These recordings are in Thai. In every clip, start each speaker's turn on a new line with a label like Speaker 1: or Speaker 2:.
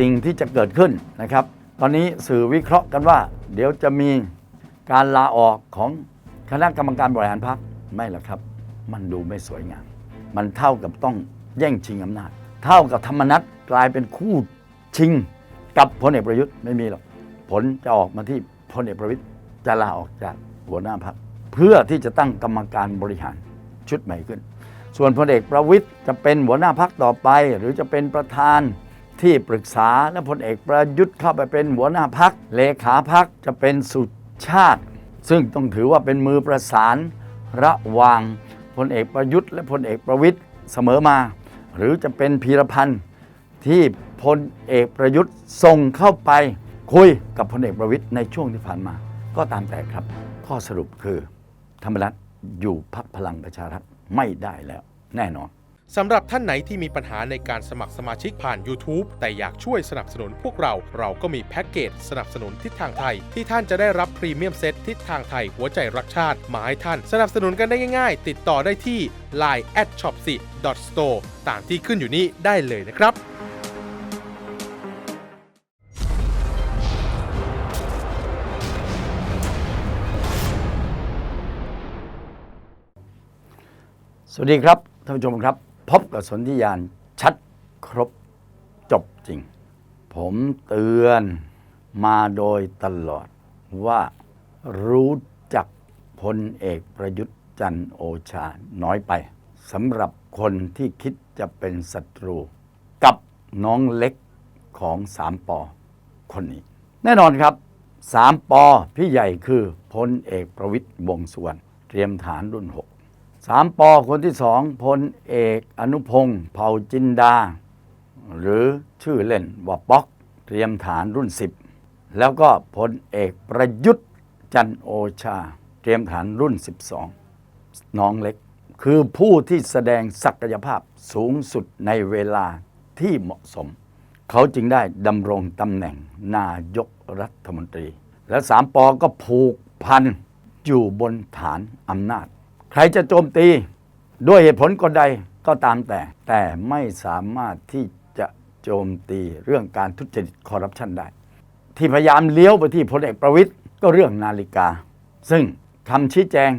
Speaker 1: สิ่งที่จะเกิดขึ้นนะครับ ตอนนี้สื่อวิเคราะห์กันว่า เดี๋ยวจะมีการลาออกของคณะกรรมการบริหารพรรคไม่หรอกครับ มันดูไม่สวยงาม มันเท่ากับต้องแย่งชิงอำนาจ เท่ากับธรรมนัตกลายเป็นคู่ชิง กับพลเอกประยุทธ์ไม่มีหรอกผลจะออกมาที่พลเอกประวิตยจะลาออกจากหัวหน้าพรรคเพื่อที่จะตั้งกรรมการบริหารชุดใหม่ขึ้น ส่วนพลเอกประวิตยจะเป็นหัวหน้าพรรคต่อไป หรือจะเป็นประธาน ที่ปรึกษาและพลเอกประยุทธ์เข้าไปเป็นหัวหน้าพรรคเลขาพรรคจะเป็นสุชาติ ซึ่งต้องถือว่าเป็นมือประสานระหว่างพลเอกประยุทธ์และพลเอกประวิตยเสมอมา หรือจะเป็นพีรพันธ์ที่พลเอกประยุทธ์ส่งเข้าไปคุยกับพลเอกประวิตยในช่วงที่ผ่านมา ก็ตามแต่ครับ ข้อสรุปคือธรรมนัฐอยู่พักพลังประชารัฐไม่ได้แล้ว แน่นอน
Speaker 2: สำหรับท่านไหนที่มีปัญหาในการสมัครสมาชิกผ่าน YouTube แต่อยากช่วยสนับสนุนพวกเรา เราก็มีแพ็กเกจสนับสนุนทิศทางไทย ที่ท่านจะได้รับพรีเมียมเซตทิศทางไทยหัวใจรักชาติมาให้ท่าน สนับสนุนกันได้ง่ายๆ ติดต่อได้ที่ line at shop 4 store ต่ามที่ขึ้นอยู่นี้ได้เลยนะครับ
Speaker 1: สวัสดีครับท่านผู้ชมครับ พบกับสนธิยานชัดครบจบจริง ผมเตือนมาโดยตลอดว่ารู้จักพลเอกประยุทธ์จันโอชาน้อยไปสำหรับคนที่คิดจะเป็นศัตรูกับน้องเล็กของสามปอคนนี้ แน่นอนครับสามปอพี่ใหญ่คือพลเอกประวิตยวงสุวรรณเตรียมฐานรุ่น6 สามปอคนที่สองพลเอกอนุพงศ์เผ่าจินดา หรือชื่อเล่นว่าป๊อก เตรียมฐานรุ่น10แล้วก็พลเอกประยุทธ์จันโอชา เตรียมฐานรุ่น 12 น้องเล็ก คือผู้ที่แสดงศักยภาพสูงสุดในเวลาที่เหมาะสม เขาจึงได้ดำรงตำแหน่งนายกรัฐมนตรี และสามปอก็ผูกพันอยู่บนฐานอำนาจ ใครจะโจมตีด้วยเหตุผลกใดก็ตามแต่ แต่ไม่สามารถที่จะโจมตีเรื่องการทุจริตคอร์รัปชันได้ ที่พยายามเลี้ยวไปที่พลเอกประวิตยก็เรื่องนาฬิกา ซึ่งคำชี้แจง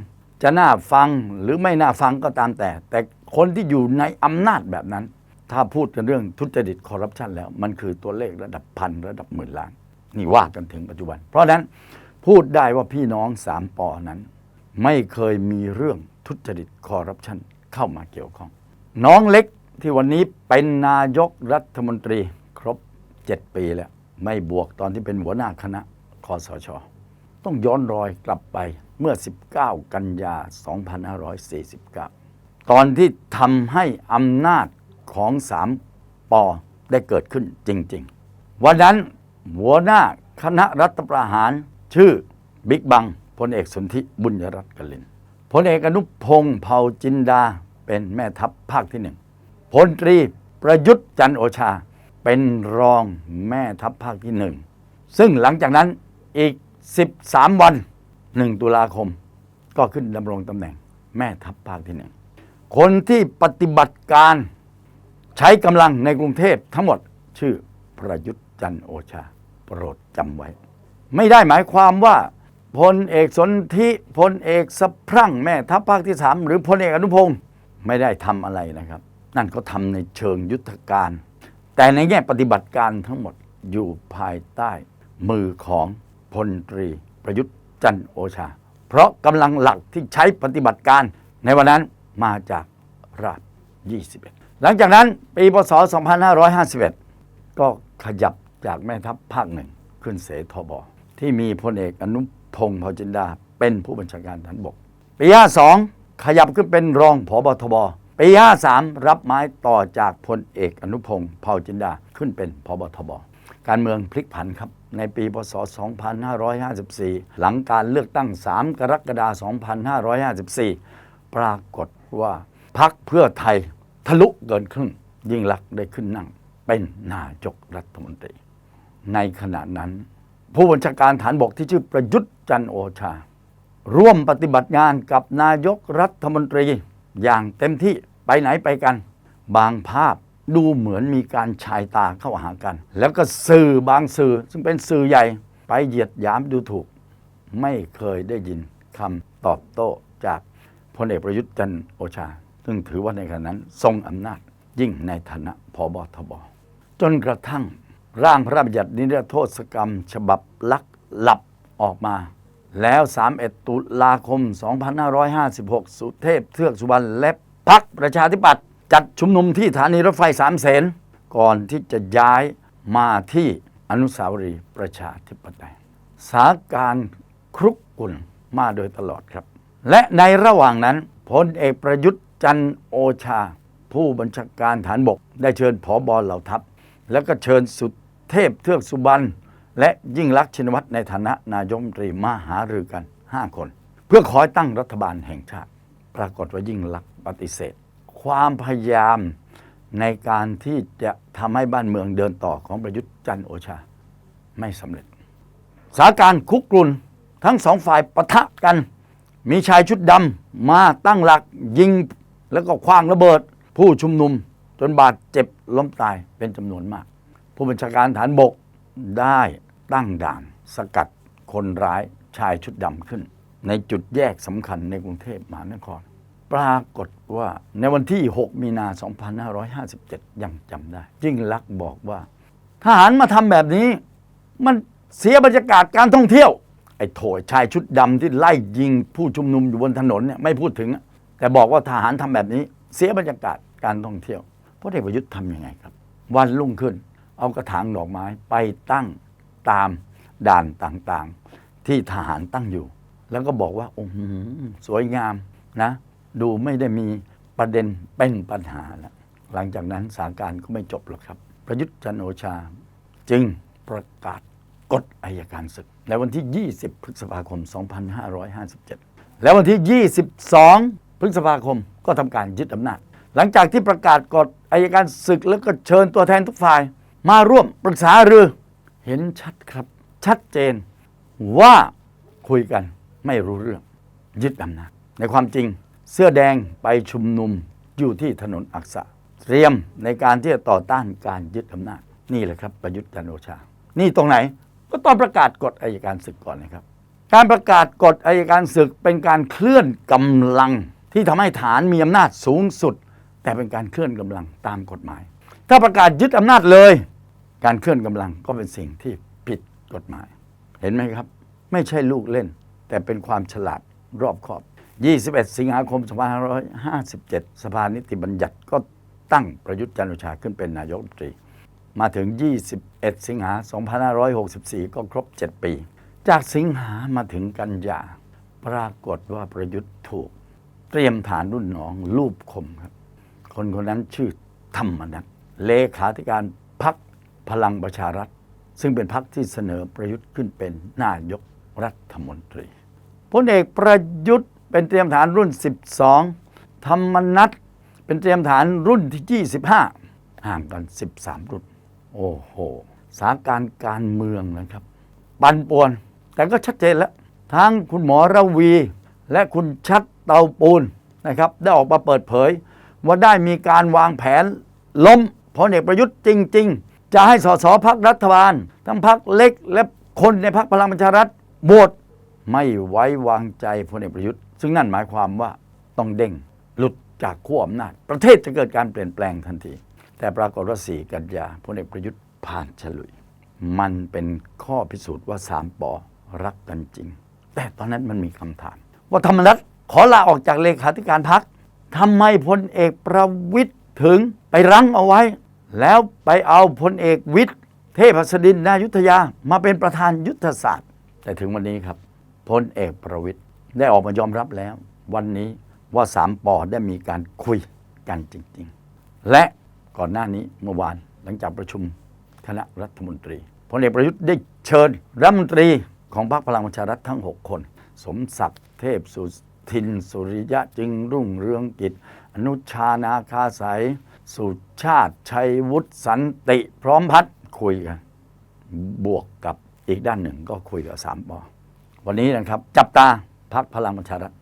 Speaker 1: จะน่าฟังหรือไม่น่าฟังก็ตามแต่ แต่คนที่อยู่ในอำนาจแบบนั้น ถ้าพูดกันเรื่องทุจริตคอร์รัปชันแล้ว มันคือตัวเลขระดับพันระดับหมื่นล้าน นี่ว่ากันถึงปัจจุบัน เพราะนั้นพูดได้ว่าพี่น้องสามปอนั้น ไม่เคยมีเรื่องทุจริตคอร์รัปชันเข้ามาเกี่ยวข้อง น้องเล็กที่วันนี้เป็นนายกรัฐมนตรีครบ 7 ปีแล้ว ไม่บวกตอนที่เป็นหัวหน้าคณะคอสช ต้องย้อนรอยกลับไปเมื่อ 19 กันยา 2549 ตอนที่ทำให้อำนาจของสามปอได้เกิดขึ้นจริง ๆ วันนั้นหัวหน้าคณะรัฐประหารชื่อบิ๊กบัง พลเอกสนธิบุญยรัตน์กลินพลเอกอนุพงศ์เผ่าจินดาเป็นแม่ทัพภาคที่หนึ่งพลตรีประยุทธ์จันโอชา เป็นรองแม่ทัพภาคที่หนึ่งซึ่งหลังจากนั้นอีก 13 วัน 1 ตุลาคม ก็ขึ้นดำรงตำแหน่งแม่ทัพภาคที่หนึ่งคนที่ปฏิบัติการใช้กำลังในกรุงเทพทั้งหมดชื่อประยุทธ์จันโอชา โปรดจำไว้ ไม่ได้หมายความว่า พลเอกสนธิพลเอกสะพรั่งแม่ทัพภาคที่สามหรือพลเอกอนุพงศ์ไม่ได้ทำอะไรนะครับ นั่นเขาทำในเชิงยุทธการ แต่ในแง่ปฏิบัติการทั้งหมดอยู่ภายใต้ มือของพลตรีประยุทธ์จันทร์โอชา เพราะกำลังหลักที่ใช้ปฏิบัติการ ในวันนั้นมาจากราบ21 หลังจากนั้นปีพศ 2551 ก็ขยับจากแม่ทัพภาคหนึ่งขึ้นเสทบที่มีพลเอกอนุพ งศ์เผ่าจินดา เป็นผู้บัญชาการฐานบก ปี52ขยับขึ้นเป็นรองผบทบปี53รับไม้ต่อจากพลเอกอนุพงศ์เผ่าจินดาขึ้นเป็นพบทบการเมืองพลิกผันครับ ในปีพศ 2554 หลังการเลือกตั้ง 3 กรกฎาคม 2554 ปรากฏว่าพักเพื่อไทยทะลุเกินครึ่ง ยิ่งลักษณ์ได้ขึ้นนั่งเป็นนายกรัฐมนตรี ในขณะนั้น ผู้บัญชาการฐานบกที่ชื่อประยุทธ์จันโอชา ร่วมปฏิบัติงานกับนายกรัฐมนตรีอย่างเต็มที่ไปไหนไปกัน บางภาพดูเหมือนมีการชายตาเข้าหากัน แล้วก็สื่อบางสื่อซึ่งเป็นสื่อใหญ่ไปเหยียดหยามดูถูก ไม่เคยได้ยินคำตอบโต้จากพลเอกประยุทธ์จันโอชา ซึ่งถือว่าในขณะนั้นทรงอำนาจยิ่งในฐานะพบทบจนกระทั่ง ร่างพระราชบัญญัตินิรโทษกรรม ฉบับลักหลับออกมา แล้ว 31 ตุลาคม 2556 สุเทพเทือกสุบรรณและพักประชาธิปัตย์จัดชุมนุมที่สถานีรถไฟสามเสนก่อนที่จะย้ายมาที่อนุสาวรีย์ประชาธิปไตยสาการครุกกุ่นมาโดยตลอดครับ และในระหว่างนั้นพลเอกประยุทธ์จันโอชา ผู้บัญชาการฐานบก ได้เชิญผอบอเหล่าทัพ แล้วก็เชิญสุ เทพเทือกสุบรรณและยิ่งลักษณ์ชินวัตรในฐานะนายมตรีมาหารือกัน 5 คน เพื่อขอตั้งรัฐบาลแห่งชาติ ปรากฏว่ายิ่งลักษณ์ปฏิเสธ ความพยายามในการที่จะทำให้บ้านเมืองเดินต่อของประยุทธ์จันโอชาไม่สำเร็จสาการคุกรุ่นทั้งสองฝ่ายปะทะกัน มีชายชุดดำมาตั้งหลักยิงแล้วก็คว้างระเบิด ผู้ชุมนุมจนบาดเจ็บล้มตายเป็นจำนวนมาก ผู้บัญชาการฐานบกได้ตั้งด่านสกัดคนร้ายชายชุดดำขึ้น ในจุดแยกสำคัญในกรุงเทพมหานคร ปรากฏว่าในวันที่ 6 มีนา 2557 ยังจำได้ ยิ่งลักษณ์บอกว่า ทหารมาทำแบบนี้ มันเสียบรรยากาศการท่องเที่ยว ไอ้โถยชายชุดดำที่ไล่ยิงผู้ชุมนุมอยู่บนถนนเนี่ยไม่พูดถึง แต่บอกว่าทหารทำแบบนี้ เสียบรรยากาศการท่องเที่ยวพลเอกประยุทธ์ทำยังไงครับ วันรุ่งขึ้น เอากระถางดอกไม้ไปตั้งตามด่านต่างๆ ที่ทหารตั้งอยู่ แล้วก็บอกว่าโอ้โหสวยงามนะ ดูไม่ได้มีประเด็นเป็นปัญหาแล้วหลังจากนั้นสถานการณ์ก็ไม่จบหรอกครับ ประยุทธ์จันโอชา จึงประกาศกฎอายการศึก ในวันที่ 20 พฤษภาคม 2557 แล้ววันที่ 22 พฤษภาคมก็ทำการยึดอำนาจ หลังจากที่ประกาศกฎอายการศึกแล้วก็เชิญตัวแทนทุกฝ่าย มาร่วมปรึกษาหรือเห็นชัดครับ ชัดเจนว่าคุยกันไม่รู้เรื่องยึดอำนาจในความจริงเสื้อแดงไปชุมนุมอยู่ที่ถนนอักษะ เตรียมในการที่จะต่อต้านการยึดอำนาจ นี่แหละครับประยุทธ์จันโอชา นี่ตรงไหนก็ตอนประกาศกฎอายการศึกก่อนนะครับ การประกาศกฎอายการศึกเป็นการเคลื่อนกำลังที่ทำให้ฐานมีอำนาจสูงสุด แต่เป็นการเคลื่อนกำลังตามกฎหมาย ถ้าประกาศยึดอำนาจเลย การเคลื่อนกำลังก็เป็นสิ่งที่ผิดกฎหมาย เห็นไหมครับ ไม่ใช่ลูกเล่น แต่เป็นความฉลาดรอบคอบ 21 สิงหาคม 2557 สภานิติบัญญัติก็ตั้งประยุทธ์จันทร์โอชาขึ้นเป็นนายกรัฐมนตรี มาถึง 21 สิงหา 2564 ก็ครบ 7 ปี จากสิงหามาถึงกันยาปรากฏว่าประยุทธ์ถูก เตรียมฐานรุ่นน้องรูปคมครับ คนคนนั้นชื่อธรรมนัฐเลขาธิการ พลังประชารัฐ ซึ่งเป็นพักที่เสนอประยุทธ์ขึ้นเป็นนายกรัฐมนตรีพลเอกประยุทธ์เป็นเตรียมฐานรุ่น 12 ธรรมนัฐเป็นเตรียมฐานรุ่นที่ 25 ห่างกัน 13 รุ่น โอ้โหสาการการเมืองนะครับ ปั่นป่วน แต่ก็ชัดเจนแล้ว ทั้งคุณหมอระวี และคุณชัดเตาปูนนะครับ ได้ออกมาเปิดเผย ว่าได้มีการวางแผนล้มพลเอกประยุทธ์จริง ๆ จะให้สสพักรัฐบาล ทั้งพักเล็กและคนในพักพลังประชารัฐโหวตไม่ไว้วางใจพลเอกประยุทธ์ ซึ่งนั่นหมายความว่าต้องเด้งหลุดจากขั้วอำนาจ ประเทศจะเกิดการเปลี่ยนแปลงทันที แต่ปรากฏว่า4กันยาพลเอกประยุทธ์ผ่านฉลุย มันเป็นข้อพิสูจน์ว่าสามปอรักกันจริง แต่ตอนนั้นมันมีคำถาม ว่าธรรมนัฐขอลาออกจากเลขาธิการพักทำไมพลเอกประวิทย์ถึงไปรั้งเอาไว้ แล้วไปเอาพลเอกวิทย์เทพหัสดินนายุทธยา มาเป็นประธานยุทธศาสตร์ แต่ถึงวันนี้ครับพลเอกประวิทย์ได้ออกมายอมรับแล้ว วันนี้ว่าสามปอได้มีการคุยกันจริง ๆ และก่อนหน้านี้เมื่อวานหลังจากประชุมคณะรัฐมนตรีพลเอกประยุทธ์ได้เชิญรัฐมนตรีของพรรคพลังประชารัฐทั้ง 6 คน สมศักดิ์เทพสุทินสุริยะจึงรุ่งเรืองกิจ อนุชานาคาสาย สุชาติชัยวุฒิสันติพร้อมพัฒน์คุยกัน บวกกับอีกด้านหนึ่งก็คุยกับสามปอวันนี้นะครับ จับตาพักพลังประชารัฐ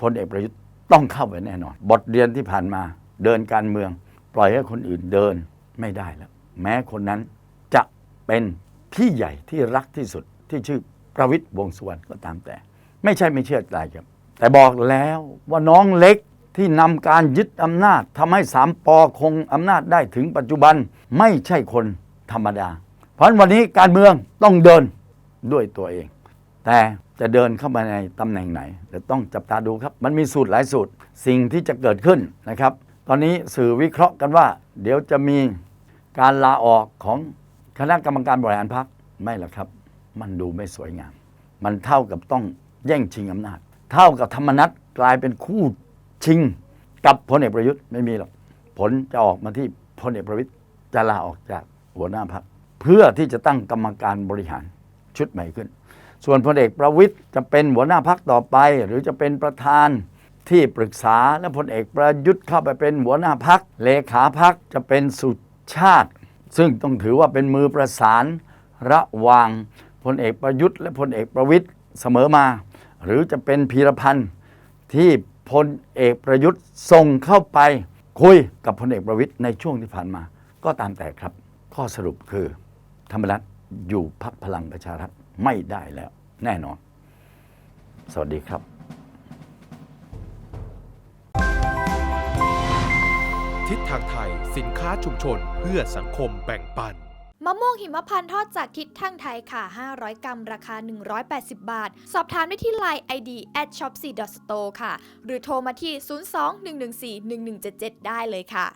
Speaker 1: พลเอกประยุทธ์ต้องเข้าไปแน่นอน บทเรียนที่ผ่านมาเดินการเมือง ปล่อยให้คนอื่นเดินไม่ได้แล้ว แม้คนนั้นจะเป็นพี่ใหญ่ที่รักที่สุดที่ชื่อประวิตยวงสุวรรณก็ตามแต่ ไม่ใช่ไม่เชื่อใจครับ แต่บอกแล้วว่าน้องเล็ก ที่นำการยึดอำนาจทำให้สามปอคงอำนาจได้ถึงปัจจุบันไม่ใช่คนธรรมดา เพราะนวันนี้การเมืองต้องเดินด้วยตัวเอง แต่จะเดินเข้ามาในตำแหน่งไหนเดี๋ยวต้องจับตาดูครับ มันมีสูตรหลายสูตรสิ่งที่จะเกิดขึ้นนะครับ ตอนนี้สื่อวิเคราะห์กันว่า เดี๋ยวจะมีการลาออกของคณะกรรมการบริหารพรรคไม่หรอกครับ มันดูไม่สวยงาม มันเท่ากับต้องแย่งชิงอำนาจ เท่ากับธรรมนัตกลายเป็นคู่ ชิงกับพลเอกประยุทธ์ไม่มีหรอกผลจะออกมาที่พลเอกประวิตยจะลาออกจากหัวหน้าพรรคเพื่อที่จะตั้งกรรมการบริหารชุดใหม่ขึ้น ส่วนพลเอกประวิตยจะเป็นหัวหน้าพักต่อไป หรือจะเป็นประธานที่ปรึกษาและพลเอกประยุทธ์เข้าไปเป็นหัวหน้าพักเลขาพักจะเป็นสุชาติ ซึ่งต้องถือว่าเป็นมือประสานระหว่างพลเอกประยุทธ์และพลเอกประวิตยเสมอมา หรือจะเป็นพีรพันธ์ที่ พลเอกประยุทธ์ส่งเข้าไปคุยกับพลเอกประวิตยในช่วงที่ผ่านมา ก็ตามแต่ครับ ข้อสรุปคือธรรมนัฐอยู่พักพลังประชารัฐไม่ได้แล้ว แน่นอน สวัสดีครับ
Speaker 2: ทิศทางไทยสินค้าชุมชนเพื่อสังคมแบ่งปัน
Speaker 3: มะม่วงหิมพานต์ทอดจากทิศทางไทยค่ะ 500 กรัม ราคา 180 บาท สอบถามได้ที่ Line ID at shop4 store ค่ะ หรือโทรมาที่ 02 114 1177 ได้เลยค่ะ